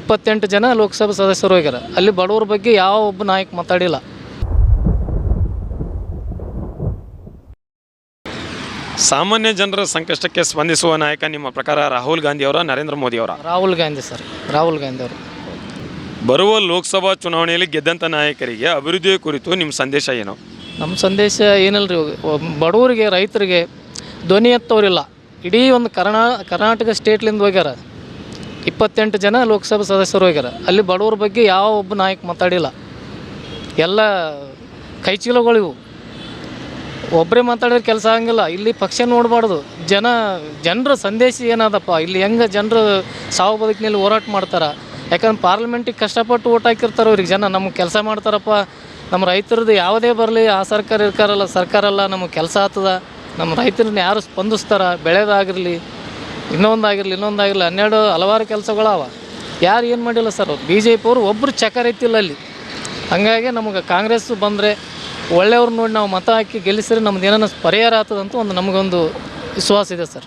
ಇಪ್ಪತ್ತೆಂಟು ಜನ ಲೋಕಸಭಾ ಸದಸ್ಯರು ಹೋಗ್ಯಾರ. ಅಲ್ಲಿ ಬಡವ್ರ ಬಗ್ಗೆ ಯಾವ ಒಬ್ಬ ನಾಯಕ ಮಾತಾಡಿಲ್ಲ. ಸಾಮಾನ್ಯ ಜನರ ಸಂಕಷ್ಟಕ್ಕೆ ಸ್ಪಂದಿಸುವ ನಾಯಕ ನಿಮ್ಮ ಪ್ರಕಾರ ರಾಹುಲ್ ಗಾಂಧಿ ಅವರ ನರೇಂದ್ರ ಮೋದಿ ಅವರ? ರಾಹುಲ್ ಗಾಂಧಿ ಸರ್. ರಾಹುಲ್ ಗಾಂಧಿ ಅವರು. ಬರುವ ಲೋಕಸಭಾ ಚುನಾವಣೆಯಲ್ಲಿ ಗೆದ್ದಂಥ ನಾಯಕರಿಗೆ ಅಭಿವೃದ್ಧಿಯ ಕುರಿತು ನಿಮ್ಮ ಸಂದೇಶ ಏನು? ನಮ್ಮ ಸಂದೇಶ ಏನಲ್ಲ ರೀ ಬಡವರಿಗೆ ರೈತರಿಗೆ ಧ್ವನಿ ಎತ್ತವರಿಲ್ಲ ಇಡೀ ಒಂದು ಕರ್ನಾ ಕರ್ನಾಟಕ ಸ್ಟೇಟ್ಲಿಂದ ಹೋಗ್ಯಾರ. ಇಪ್ಪತ್ತೆಂಟು ಜನ ಲೋಕಸಭಾ ಸದಸ್ಯರು ಹೋಗ್ಯಾರ. ಅಲ್ಲಿ ಬಡವ್ರ ಬಗ್ಗೆ ಯಾವ ಒಬ್ಬ ನಾಯಕ ಮಾತಾಡಿಲ್ಲ. ಎಲ್ಲ ಕೈಚೀಲಗಳಿವು ಒಬ್ಬರೇ ಮಾತಾಡಿದ್ರೆ ಕೆಲಸ ಆಗಂಗಿಲ್ಲ. ಇಲ್ಲಿ ಪಕ್ಷ ನೋಡಬಾರ್ದು. ಜನ, ಜನರ ಸಂದೇಶ ಏನದಪ್ಪ? ಇಲ್ಲಿ ಹೆಂಗೆ ಜನರು ಸಾವು ಬದುಕಿನಲ್ಲಿ ಹೋರಾಟ ಮಾಡ್ತಾರೆ? ಯಾಕಂದ್ರೆ ಪಾರ್ಲಿಮೆಂಟಿಗೆ ಕಷ್ಟಪಟ್ಟು ಓಟ್ ಹಾಕಿರ್ತಾರೆ ಅವ್ರಿಗೆ. ಜನ ನಮ್ಗೆ ಕೆಲಸ ಮಾಡ್ತಾರಪ್ಪ. ನಮ್ಮ ರೈತರದ್ದು ಯಾವುದೇ ಬರಲಿ, ಆ ಸರ್ಕಾರ ಇರ್ಕಾರಲ್ಲ ಸರ್ಕಾರ ಅಲ್ಲ. ನಮಗೆ ಕೆಲಸ ಆಗ್ತದ. ನಮ್ಮ ರೈತರನ್ನ ಯಾರು ಸ್ಪಂದಿಸ್ತಾರೆ? ಬೆಳೆದಾಗಿರಲಿ ಇನ್ನೊಂದಾಗಿರಲಿ ಇನ್ನೊಂದಾಗಿರಲಿ, ಹನ್ನೆರಡು ಹಲವಾರು ಕೆಲಸಗಳವ. ಯಾರು ಏನು ಮಾಡಿಲ್ಲ ಸರ್ ಅವ್ರು? ಬಿ ಜೆ ಪಿಯವರು ಒಬ್ಬರು ಚಕರ್ ಎತ್ತಿಲ್ಲ ಅಲ್ಲಿ. ಹಾಗಾಗಿ ನಮಗೆ ಕಾಂಗ್ರೆಸ್ ಬಂದರೆ ಒಳ್ಳೆಯವ್ರು ನೋಡಿ ನಾವು ಮತ ಹಾಕಿ ಗೆಲ್ಲಿಸಿದ್ರೆ ನಮ್ದು ಏನಾನ ಪರಿಹಾರ ಆಗ್ತದಂತ ಒಂದು ನಮಗೊಂದು ವಿಶ್ವಾಸ ಇದೆ ಸರ್.